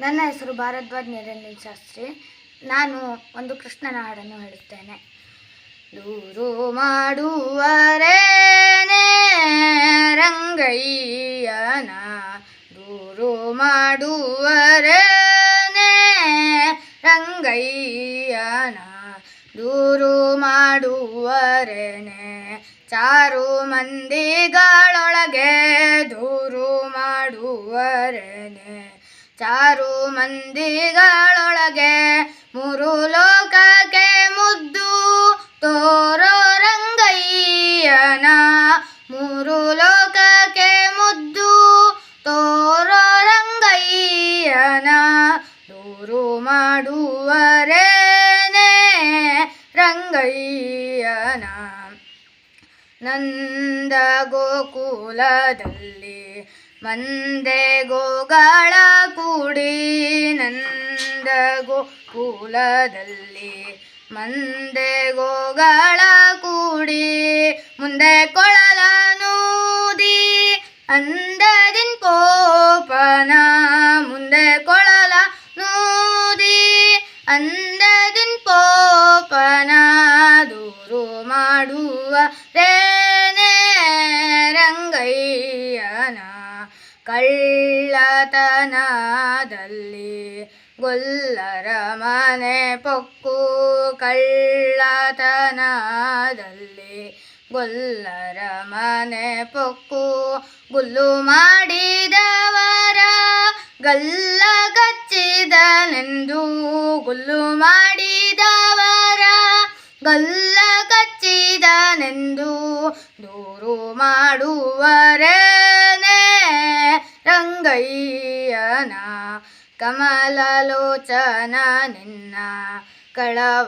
ನನ್ನ ಹೆಸರು ಭಾರದ್ವಾಜ್ ನಿರಂಜನ್ ಶಾಸ್ತ್ರಿ. ನಾನು ಒಂದು ಕೃಷ್ಣನ ಹಾಡನ್ನು ಹೇಳುತ್ತೇನೆ ದೂರು ಮಾಡುವರೇನೆ ರಂಗಯ್ಯನ, ದೂರು ಮಾಡುವರೇನೆ ರಂಗಯ್ಯನ, ದೂರು ಮಾಡುವರೇನೆ ಚಾರು ಮಂದಿಗಳೊಳಗೆ ಚಾರು ಮಂದಿಗಳೊಳಗೆ ಮೂರು ಲೋಕಕ್ಕೆ ಮುದ್ದು ತೋರೋ ರಂಗಯ್ಯನ. ಮೂರು ಲೋಕಕ್ಕೆ ಮುದ್ದು ತೋರೋ ರಂಗಯ್ಯನ. ದೂರು ಮಾಡುವರೇನೆ ರಂಗಯ್ಯನ. ನಂದ ಗೋಕುಲದಲ್ಲಿ ಮಂದೆ ಗೋಗಳ ಕೂಡಿ ನಂದ ಗೋಕುಲದಲ್ಲಿ ಮಂದೆ ಗೋಗಳ ಕೂಡಿ ಮುಂದೆ ಕೊಳಲ ನೂದಿ ಅಂದದಿನ್ ಕೋಪನ ಮುಂದೆ ಕೊಳಲ ನೂದಿ ಅಂದದಿನ್ ಮಾಡುವ ರೇನೆ ರಂಗಯ್ಯನ ಕಳ್ಳತನದಲ್ಲಿ ಗೊಲ್ಲರ ಮನೆ ಪೊಕ್ಕು ಕಳ್ಳತನದಲ್ಲಿ ಗೊಲ್ಲರ ಮನೆ ಪೊಕ್ಕು ಗುಲ್ಲು ಮಾಡಿದವರ ಗಲ್ಲ ಕಚ್ಚಿದನೆಂದು ಗುಲ್ಲು ಮಾಡಿದವರ ಗಲ್ಲ ಕಚ್ಚಿದನೆಂದು ದೂರು ಮಾಡುವರೇನೆ ರಂಗಯ್ಯನ ಕಮಲಲೋಚನ ನಿನ್ನ ಕಳವಳತನಕ್ಕಾಗಿ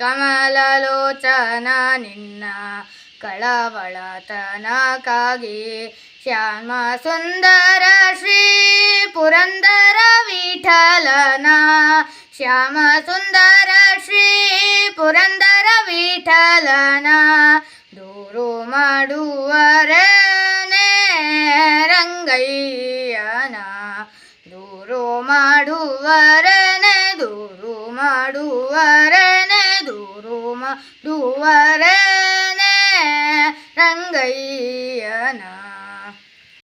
ಕಮಲಲೋಚನ ನಿನ್ನ ಕಳವಳತನಕ್ಕಾಗಿ ಶ್ಯಾಮ ಸುಂದರ ಶ್ರೀ ಪುರಂದರ ವಿಠಲನ ಶ್ಯಾಮ ಸುಂದರ ಪುರಂದರ ವಿಠಲನ ದೂರು ಮಾಡುವರೇನೆ ರಂಗಯ್ಯನ ದೂರು ಮಾಡುವರೇನೆ ದೂರು ಮಾಡುವರೇನೆ ದೂರು ಮಾಡುವರೇ